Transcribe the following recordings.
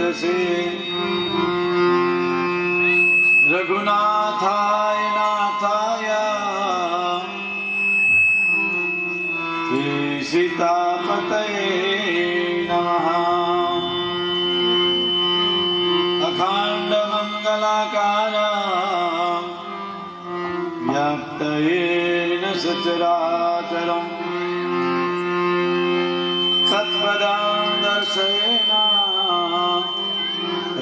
से रघुनाथाय नाथाय। श्री सीतापतये नमः। अखाण्डमङ्गलाकार। व्याप्तयेन सचराचरम्।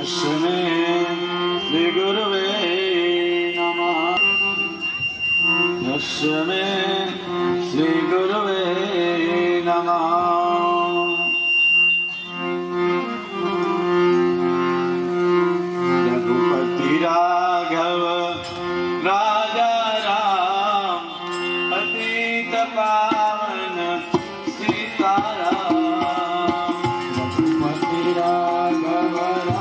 श्री गुरुवे ने श्री गुरुवे नमा। रघुपति राघव राजारा पति तीतारा रघुपति राघव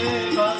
Save us.